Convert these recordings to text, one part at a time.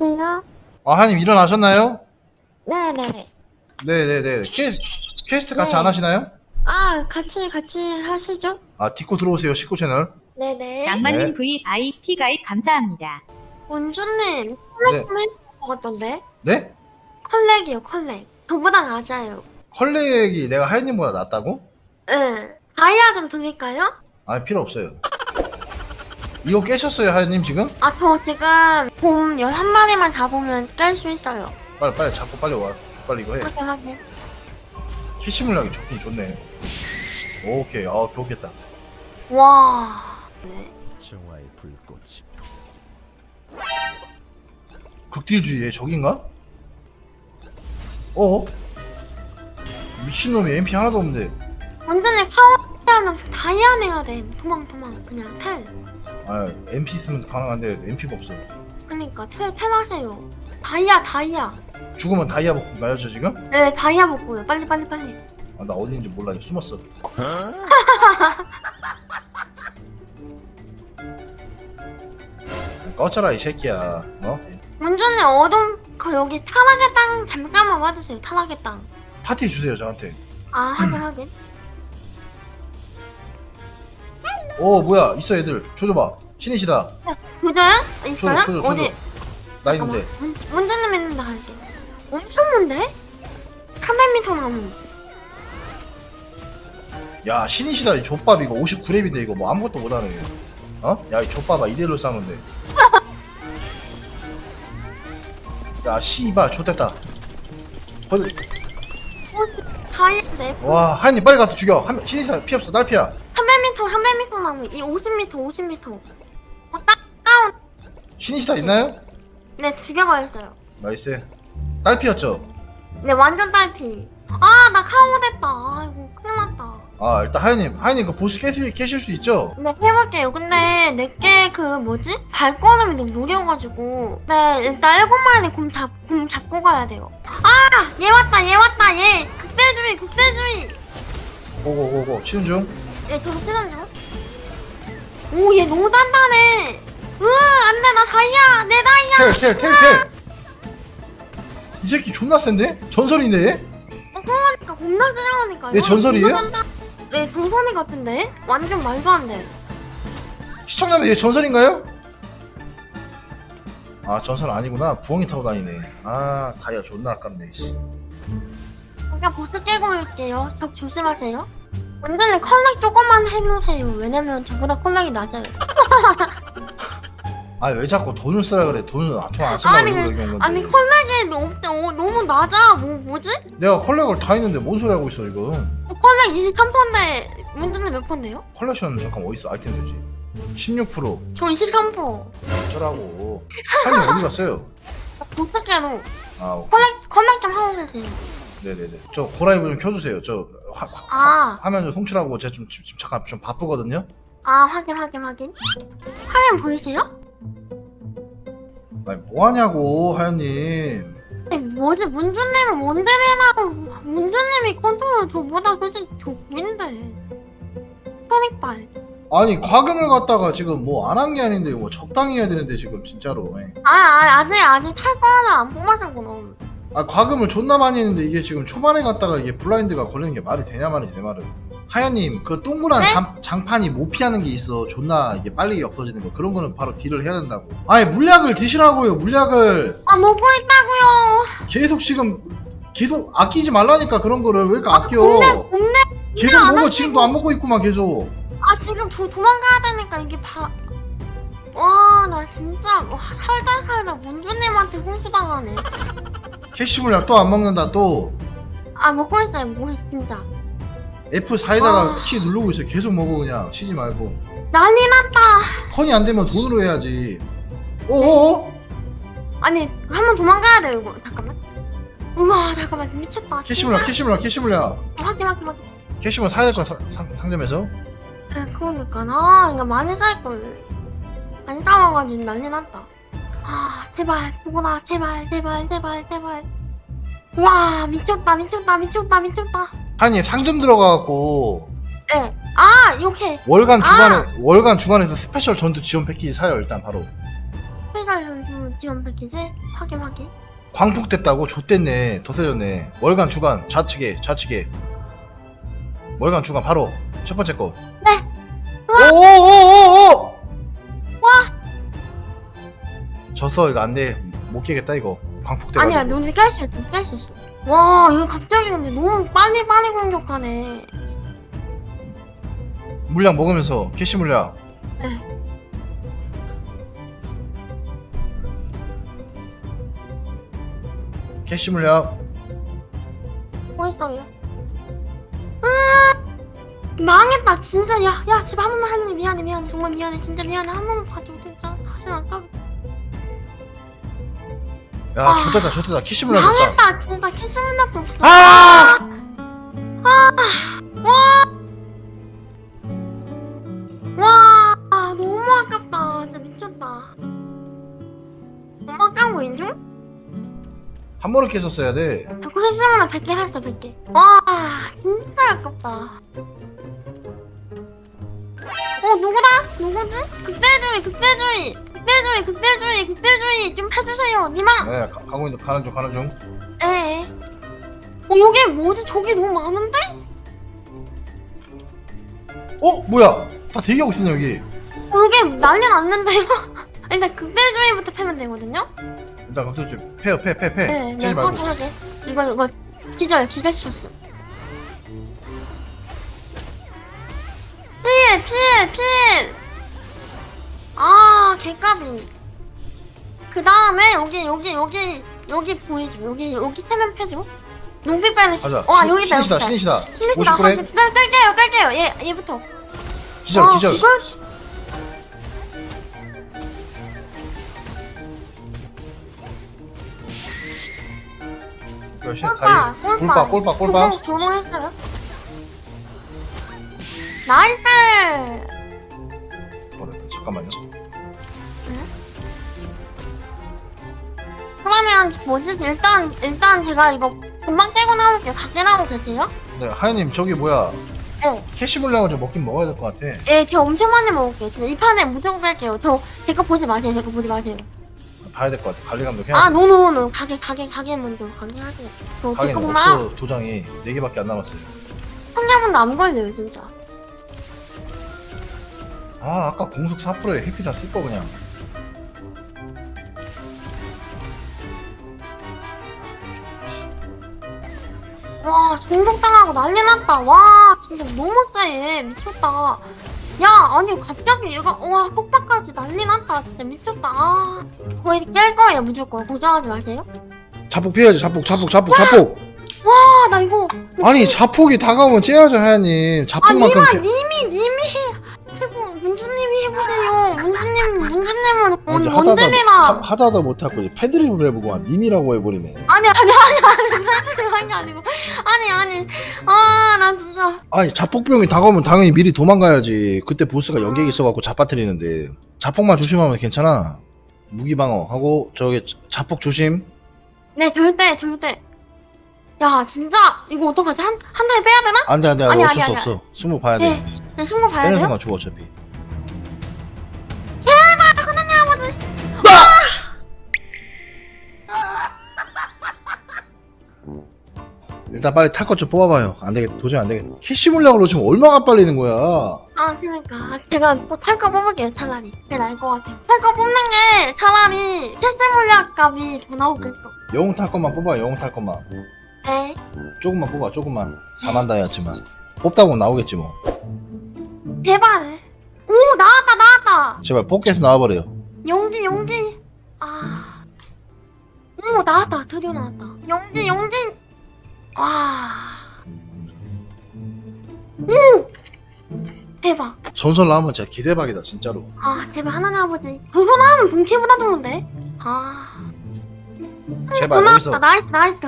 여보세요? 아, 하님 일어나셨나요? 네네. 네네네. 퀘, 퀘스트 같이 네. 안 하시나요? 아, 같이, 같이 하시죠? 아, 딛고 들어오세요, 19 채널. 네네. 낭만님 네. VIP 가입 감사합니다. 원주님, 네. 컬렉 좀 해줄 것 같던데? 네? 컬렉이요, 컬렉. 저보다 낮아요. 컬렉이 내가 하연님보다 낫다고? 네. 다이아 좀 드릴까요? 아, 필요 없어요. 이거 깨셨어요, 하연님 지금? 아, 저 지금 곰 11마리만 잡으면 깰 수 있어요. 빨리, 빨리 잡고 빨리 와. 빨리 이거 해. 확인, 확인. 캐시 물량이 좋긴 좋네. 오케이, 아, 좋겠다. 와. 네. 정화의 불꽃이 극딜주의의 적인가? 어? 미친놈이 MP 하나도 없는데. 원주님 파워 하면 다이아 내야 돼. 도망, 도망. 그냥 텔. 아, MP 있으면 가능한데 MP가 없어. 그니까 텔, 텔 하세요. 다이아, 다이아. 죽으면 다이아 복구인가요, 저 지금? 네, 다이아 먹고요. 빨리, 빨리, 빨리. 아, 나 어디 있는지 몰라. 숨었어. 꺼져라, 이 새끼야. 어? 원주님 어둠, 그 여기 타락의 땅 잠깐만 와주세요. 타락의 땅. 파티 주세요, 저한테. 아, 하긴, 하긴. 오, 뭐야. 있어, 애들. 줘줘봐. 신이시다. 줘줘, 있어요? 줘줘, 줘줘. 어디? 나 있는데. 원- 원주님 있는데 갈게. 엄청 먼데? 300m 나무. 야, 신이시다. 이 족밥 이거 59렙인데 이거 뭐 아무것도 못하네. 어? 야, 이 족밥아. 이대로 싸면 돼. 야, 씨발. 좋됐다. 거들. 다이아인데? 와, 하연이 빨리 가서 죽여. 한, 신이시다. 피 없어. 날 피야. 300m, 300m 나무. 이 50m, 50m. 어, 딱, 다운. 신이시다 있나요? 네, 죽여버렸어요. 나이스. 딸 피였죠? 네, 완전 딸피. 아, 나 카오 됐다. 아이고, 큰일 났다. 아, 일단 하연님. 하연님 그 보스 깨실, 깨실 수 있죠? 네, 해볼게요. 근데 내게 그 뭐지? 발걸음이 너무 느려가지고. 네, 일단 일곱 마리 곰, 잡, 곰 잡고 가야 돼요. 아! 얘 왔다, 얘 왔다, 얘! 극대주의, 극대주의! 고고고고. 치는 중. 얘 저거 중? 오, 얘 너무 단단해! 으, 안 돼, 나 다이아! 내 다이아! 텔, 텔, 텔, 텔! 이 새끼 존나 센데? 전설인데 얘? 어, 그러니까 겁나 싫어하니까. 얘 전설이에요? 네, 전설이 같은데? 완전 말도 안 돼. 시청자분 얘 전설인가요? 아 전설 아니구나 부엉이 타고 다니네 아 다이아 존나 아깝네 씨. 그냥 보스 깨고 올게요. 적 조심하세요. 완전히 컬렉 조금만 해놓으세요. 왜냐면 저보다 컬렉이 낮아요. 아 왜 자꾸 돈을 쓰라 그래 돈을 돈안 쓰라고 아니, 그러고 얘기한 건데 아니 컬렉이 너무, 어, 너무 낮아. 뭐, 뭐지? 내가 컬렉을 다 했는데 뭔 소리 하고 있어 지금 어, 컬렉 23%인데 문제는 몇 %인데요? 컬렉션 잠깐 어딨어 아이템 되지 16%저 23%. 어쩌라고 한이 어디 갔어요? 보스 깨로 아 오- 컬렉, 컬렉 좀 하고 계세요. 네네네 저 고라이브 좀 켜주세요 저 화, 화, 아. 화면 좀 송출하고 제가 좀 지금 잠깐 좀 바쁘거든요 아, 확인, 확인, 확인. 화면 보이세요? 아니 뭐하냐고 하연님 아니, 뭐지? 문주님은 원대리라고. 문주님이 컨트롤 저보다 솔직히 좋긴데. 컬렉발. 아니 과금을 갖다가 지금 뭐 안 한 게 아닌데 뭐 적당히 해야 되는데 지금 진짜로 예. 아, 아, 아직, 아직 탈거 하나 안 뽑아서 그럼. 아 과금을 존나 많이 했는데 이게 지금 초반에 갔다가 이게 블라인드가 걸리는 게 말이 되냐 말이지 내 말은 하연님 그 동그란 네? 장, 장판이 못 피하는 게 있어 존나 이게 빨리 없어지는 거 그런 거는 바로 딜을 해야 된다고 아니 물약을 드시라고요 물약을 아, 먹고 있다고요 계속 지금 계속 아끼지 말라니까 그런 거를 왜 이렇게 아껴 곰내, 곰내. 계속 안 먹어 아끼고. 지금도 안 먹고 있구만 계속 아, 지금 도, 도망가야 되니까 이게 바. 와, 나 진짜 와, 살다 살다 문주님한테 홍수 당하네. 캐시 물약 또 안 먹는다 또 아, 먹고 있어요, 먹고 진짜. F4에다가 아. 키 누르고 있어 계속 먹어 그냥 쉬지 말고 난리 났다. 컨이 안 되면 돈으로 해야지 어어어? 아니, 한 번 도망가야 돼요, 이거. 잠깐만. 우와, 잠깐만, 미쳤다. 캐시 물약 캐시 물약 캐시 물약 진짜. 확인, 확인, 확인. 캐시 물약 사야 될 거야 사- 상- 상점에서 아, 그러니까. 아, 이거 많이 쌀걸. 많이 싸워가지고 난리 났다. 아, 제발, 죽어라. 제발, 제발, 제발, 제발. 와, 미쳤다, 미쳤다, 미쳤다, 미쳤다. 아니 상점 들어가갖고 네. 아, 이렇게. 월간 아! 주간에 월간 주간에서 스페셜 전투 지원 패키지 사요 일단 바로 회사 연수 지원 패키지 확인 확인 광폭 됐다고 좆됐네 더 세졌네 월간 주간 좌측에 좌측에 월간 주간 바로 첫 번째 거 네. 오오오오오 졌어 이거 안돼. 못 깨겠다 이거. 광폭 돼가지고. 아니야 눈이 깰 수 있어 깰 수 있어. 와 이거 갑자기 근데 너무 빨리 빨리 공격하네. 물량 먹으면서 캐시 물량 네. 캐시 물량 멋있어요 으 망했다 진짜. 야야 제발 한 번만 하는 미안해 미안해. 정말 미안해. 진짜 미안해. 한 번만 봐줘 진짜. 다시 안 까비 야 아. 좋됐다 캐시 물량 줬다. 망했다. 진짜 캐시문학도 없어. 아! 와. 너무 아깝다. 진짜 미쳤다. 너무 아까운 거 인중? 한 번에 깼었어야 돼. 자꾸 캐시문학 100개 샀어 100개. 와 진짜 아깝다. 어 누구다? 누구지? 극대주의 극대주의 극대주의 극대주의 극대주의 좀 해주세요 니마 네 가, 가고 있는 가는 중 가는 중 에. 어 여기 뭐지? 저기 너무 많은데? 어 뭐야 다 대기하고 있어 여기 어 여기 난리 났는데요? 일단 극대주의부터 패면 되거든요? 일단 걱정 좀 패요 패 패 패 네, 째지 네, 말고 확실하게. 이거 이거 찢어요. 기가 씹었어. 필, 필, 필. 아, 개까비. 그 다음에 여기 여기 여기 여기 보이죠? 여기 여기 세면 패죠? 농비 빨리 시. 가자 와 신- 여기 있다. 신이시다 여기. 신이시다 신이시다. 59래 깔- 깔게요, 깔게요. 얘 얘부터. 기절 와, 기절 기절. 열심히 꼴빠, 꼴빠 꼴빠 꼴빠 조종, 조종했어요. 나이스. 어. 잠깐만요 그러면 뭐지? 일단 일단 제가 이거 금방 깨고 나올게요. 밖에 나오고 계세요? 네 하연님 저기 뭐야 네. 캐시 물량을 좀 먹긴 먹어야 될 것 같아 예, 제가 엄청 많이 먹을게요. 진짜 이 판에 무조건 뺄게요. 저 제가 보지 마세요. 제가 보지 마세요. 봐야 될 것 같아 관리 감독 해야 아, 돼 노노노 가게 가게 가게 먼저 가게 하세요. 저 가게는 조금만 없어 도장이 4 개밖에 안 남았어요 한 개만 안 걸려요, 진짜. 아 아까 공속 4%에 해피 다 쓸 거 그냥 와, 중독당하고 난리 났다. 와, 진짜 너무 쎄. 미쳤다. 야, 아니 갑자기 얘가 와 폭파까지 난리 났다. 진짜 미쳤다. 아, 거의 깰 거예요, 무조건. 걱정하지 마세요. 자폭 피해야지 자폭 자폭 자폭 자폭 아, 나 이거 아니 자폭이 다가오면 째야죠 하연님 아, 자폭만큼 니마, 피- 님이, 님이 문주님이 해보세요. 문주님, 문주님은 아, 원, 이제 원딜이라. 하- 하다도 못하고 이제 패드립을 해보고 와 님이라고 해버리네 아니, 아니, 아니, 아니, 아니, 아니고. 아니, 아니. 아, 난 진짜. 아니 자폭병이 다가오면 당연히 미리 도망가야지 그때 보스가 연객 있어갖고 잡아뜨리는데 자폭만 조심하면 괜찮아 무기 방어 하고 저기 자- 자폭 조심 네, 절대, 절대. 야, 진짜, 이거 어떡하지? 한, 한 달에 빼야 되나? 안돼 안돼 아니, 어쩔 아니, 수 아니. 없어 승부 봐야 돼 네, 네, 승부 봐야 빼는 돼요? 순간 죽어 어차피 일단 빨리 탈 것 좀 뽑아봐요 안 되겠다 도저히 안 되겠다 캐시 물량으로 지금 얼마가 빨리는 거야 아, 그러니까. 제가 뭐 탈거 뽑을게요, 차라리. 그게 나을 것 같아요. 탈거 뽑는 게 차라리 실수 물약 값이 더 나오겠어. 영웅 탈 것만 뽑아 영웅 탈 것만 네. 조금만 뽑아 조금만 4만 다이아치만 뽑다 보면 나오겠지 뭐 제발. 오, 나왔다, 나왔다. 제발 뽑기에서 나와버려요 용지, 용지. 아. 오, 나왔다. 드디어 나왔다. 용지, 용지. 와. 오! 대박. 전설 나오면 진짜 기대박이다 진짜로 아, 제발 하나님 아버지. 나오면 본캐보다 좋은데? 아. 제발 또 여기서. 나이스, 나이스.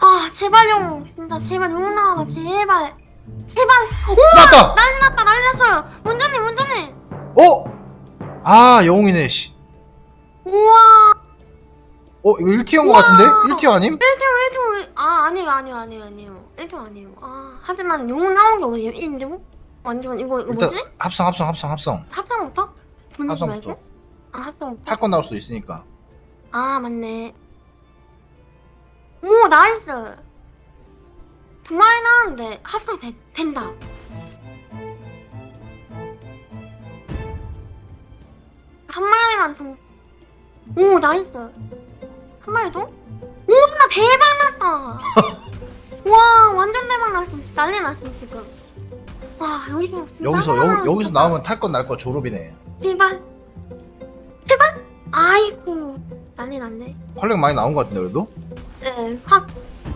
아, 제발 용. 진짜 제발 용 나와라. 제발. 제발. 오! 나왔다 난리 났다, 난리 났어요. 문전님, 문전님. 어? 아 영웅이네 씨. 우와. 어 이거 1티어인 것 같은데? 1티어 아님? 1등, 1등. 아, 아니에요, 아니에요, 아니에요, 아니에요. 1등 아니에요. 아, 하지만 용 나온 게 어디에요? 1인데? 완전, 이거, 이거 일단 뭐지? 합성 합성 합성 합성 합성부터? 합성부터. 말고? 아, 합성부터? 탈건 나올 수도 있으니까 아 맞네 오 나이스 두 마리 나왔는데 합수 되, 된다 한 마리만 더오 나이스 한 마리 더? 오나 대박 났다! 와 완전 대박 났어. 난리 났어 지금. 와 여기서 진짜 여기서 여기, 여기서 진짜 나오면 탈 건 날 거 졸업이네. 제발 제발 아이고 난리 났네. 활력 많이 나온 것 같은데 그래도? 네 확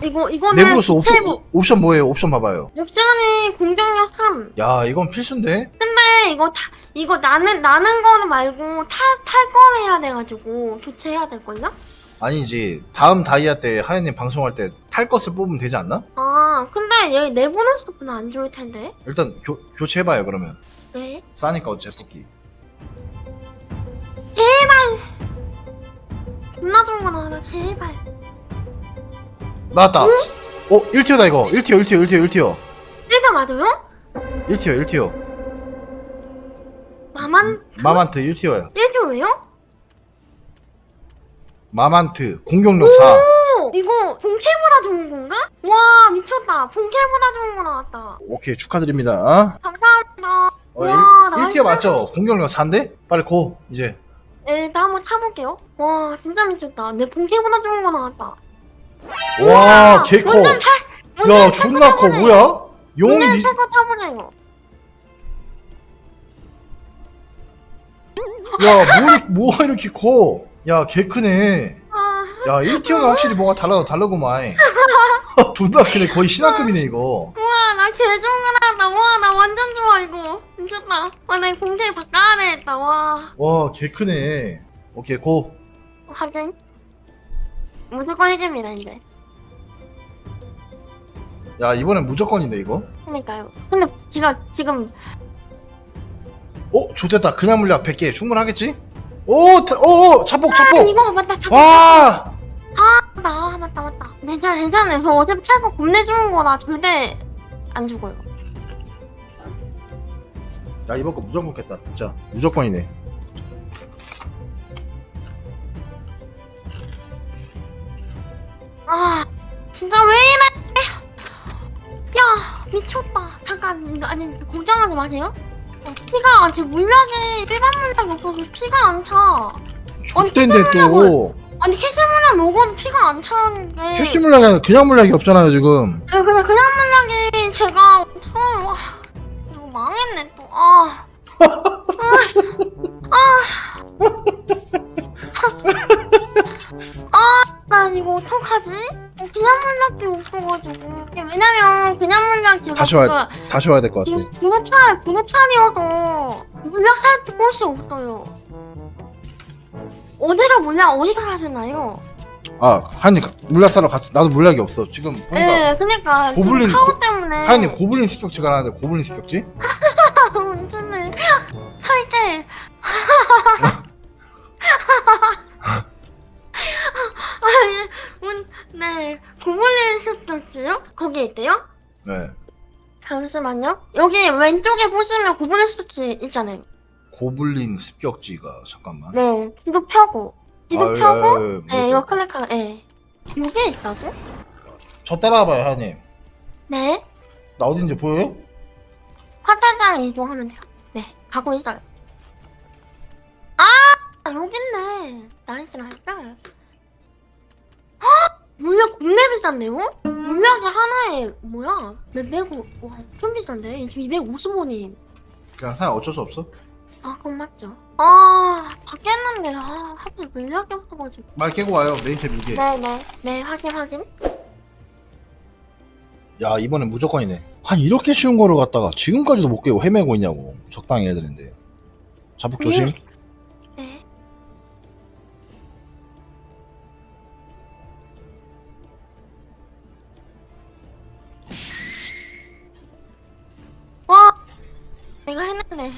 이거 이거는 내부로서 옵션, 최고. 옵션 뭐예요? 옵션 봐봐요. 옵션이 공격력 3 야 이건 필수인데? 근데 이거 타, 이거 나는 나는 거는 말고 탈탈 거는 해야 돼 가지고 교체해야 될 걸요? 아니지. 다음 다이아 때 하연님 방송할 때 탈 것을 뽑으면 되지 않나? 아 근데 얘 내보낼 수는 안 좋을 텐데. 일단 교, 교체해봐요 그러면. 네. 싸니까 어째 뽑기. 겁나 좋은 거 나와라 제발. 나왔다. 어 1티어다 이거. 1티어 1티어 1티어 1티어. 내가 맞아요? 1티어 1티어. 마만? 마만트 1티어야. 1교예요? 마만트 공격력 4오 이거 본캐보다 좋은 건가? 와 미쳤다 본캐보다 좋은 거 나왔다 오케이 축하드립니다 감사합니다 어, 와, 1, 나이스. 1티어 맞죠? 공격력 4인데? 빨리 고 이제 네, 나 한번 타볼게요 와 진짜 미쳤다 내 본캐보다 좋은 거 나왔다 와 개 커 완전 탈야 완전 존나 커. 뭐야? 용이 완전 니... 탈거 타보세요 야 뭐, 뭐가 이렇게 커? 야 개 크네. 아야 1티어는 확실히 뭐가 달라 다르구만. 존나 크네. 거의 신화급이네 이거. 우와 나 개종근하다. 우와 나 완전 좋아 이거. 미쳤다. 와나 공캐 바꿔야 되겠다. 와. 와 개 크네. 오케이 고. 하긴 무조건 해줍니다 이제. 야 이번엔 무조건인데 이거? 그러니까요. 근데 제가 지금 어? 좋됐다. 그냥 물약 100개. 충분하겠지? 오! 타- 오! 오! 차폭 아 차폭! 이거 맞다 다 와! 나 맞다 맞다 괜찮아 괜찮아 저 어차피 탈거 겁내 좋은 거라 절대 안 죽어요 야 이번 거 무조건 겠다 진짜 무조건이네 아 진짜 왜 이래 야 미쳤다 잠깐 이거 아니 걱정하지 마세요 어, 피가 제 물약이 일반 물약이 없어서 피가 안 차. 족된데 또. 아니 캐시 물약 먹어도 피가 안 차는데. 캐시 물약이 아니라 그냥 물약이 없잖아요 지금. 네, 근데 그냥 물약이 제가 처음 와 이거 망했네 또아. 난 이거 어떡하지? 어, 그냥 물약이 없어가지고. 왜냐면 그냥 물약 제가 다시 와야 다시 와야 될 것 같아. 비누탈 비누탈이어서 물약 살 곳이 없어요. 어디가 물약 어디서 하셨나요? 아 하연님 물약 사러 갔 나도 물약이 없어. 지금 보니까 네 그니까 고블린- 지금 파워 때문에. 하연님 고블린 습격지가 나는데 고블린 습격지? 운전을 할게 아니 운네. 고블린 숲도지요? 거기 있대요? 네. 잠시만요. 여기 왼쪽에 보시면 고블린 숲지 있잖아요. 고블린 습격지가 잠깐만. 네. 지도 펴고. 지도 아, 예, 펴고? 예, 예, 네뭐 이거 클릭하 예. 여기 있다고? 저 따라와봐요 하연님. 네. 나 어딘지 보여요? 화살장 이동하면 돼요. 네 가고 있어요. 아! 여기 있네. 나이스 나이스. 헉! 물약 겁내 비싼데요? 물약이 하나에 뭐야? 몇 백오 와 엄청 비싼데? 250원이. 그냥 사연 어쩔 수 없어? 아 그건 맞죠. 아 바뀌었는데 아 하필 물약이 없어가지고. 말 깨고 와요 메인 탭 이게. 네네. 네 확인 확인. 야 이번엔 무조건이네. 한 이렇게 쉬운 거를 갖다가 지금까지도 못 깨고 헤매고 있냐고 적당히 해야 되는데. 자폭 조심 내가 했는데.